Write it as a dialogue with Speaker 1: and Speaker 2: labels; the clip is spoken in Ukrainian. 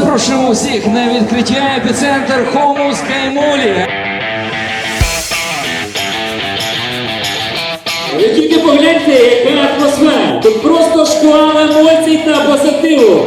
Speaker 1: запрошуємо всіх на відкриття епіцентр Хомус Каймолі.
Speaker 2: Ви тільки погляньте, яка атмосфера. Тут просто шквал емоцій та позитиву.